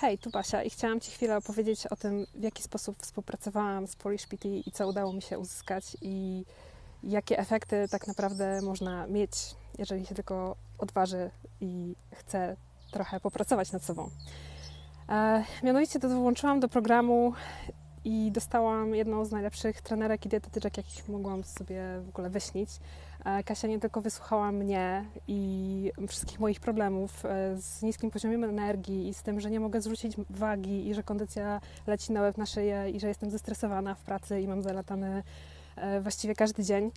Hej, tu Basia i chciałam Ci chwilę opowiedzieć o tym, w jaki sposób współpracowałam z Polish PT i co udało mi się uzyskać i jakie efekty tak naprawdę można mieć, jeżeli się tylko odważy i chce trochę popracować nad sobą. E, mianowicie dołączyłam do programu i dostałam jedną z najlepszych trenerek i dietetyczek, jakich mogłam sobie w ogóle wyśnić. E, Kasia nie tylko wysłuchała mnie i wszystkich moich problemów e, z niskim poziomem energii i z tym, że nie mogę zrzucić wagi i że kondycja leci na łeb na szyję i że jestem zestresowana w pracy i mam zalatane e, właściwie każdy dzień.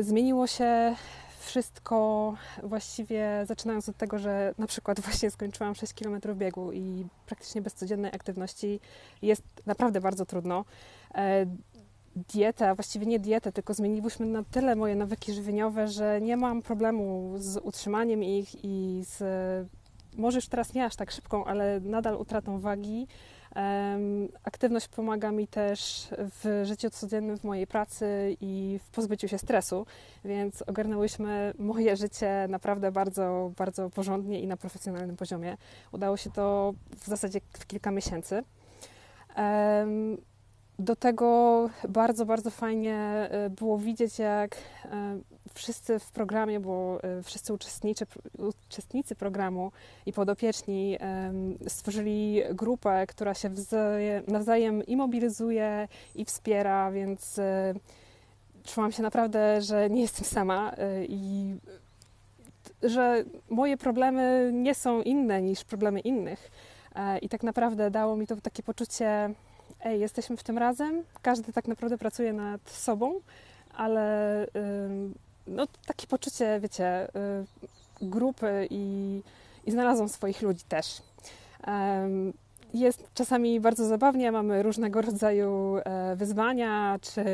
Zmieniło się wszystko właściwie zaczynając od tego, że na przykład właśnie skończyłam 6 km biegu i praktycznie bez codziennej aktywności jest naprawdę bardzo trudno. E, dieta, właściwie nie dietę, tylko zmieniliśmy na tyle moje nawyki żywieniowe, że nie mam problemu z utrzymaniem ich i z może już teraz nie aż tak szybką, ale nadal utratą wagi Aktywność pomaga mi też w życiu codziennym, w mojej pracy i w pozbyciu się stresu, więc ogarnęłyśmy moje życie naprawdę bardzo, bardzo porządnie i na profesjonalnym poziomie. Udało się to w zasadzie w kilka miesięcy. Do tego bardzo, bardzo fajnie e, było widzieć, jak e, wszyscy w programie, bo e, wszyscy uczestnicy, uczestnicy programu i podopieczni stworzyli grupę, która się nawzajem i mobilizuje, i wspiera, więc czułam się naprawdę, że nie jestem sama i że moje problemy nie są inne niż problemy innych. I tak naprawdę dało mi to takie poczucie ej, jesteśmy w tym razem, każdy tak naprawdę pracuje nad sobą, ale no, takie poczucie, wiecie, y, grupy i, i znalazłam swoich ludzi też. Jest czasami bardzo zabawnie, mamy różnego rodzaju e, wyzwania czy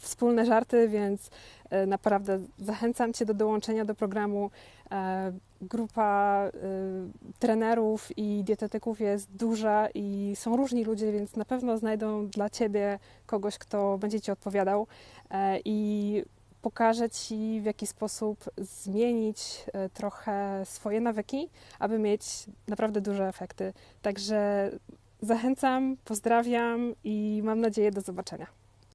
wspólne żarty, więc e, naprawdę zachęcam Cię do dołączenia do programu. E, grupa y, trenerów i dietetyków jest duża i są różni ludzie, więc na pewno znajdą dla Ciebie kogoś, kto będzie Ci odpowiadał e, i pokaże Ci, w jaki sposób zmienić e, trochę swoje nawyki, aby mieć naprawdę duże efekty. Także zachęcam, pozdrawiam i mam nadzieję do zobaczenia.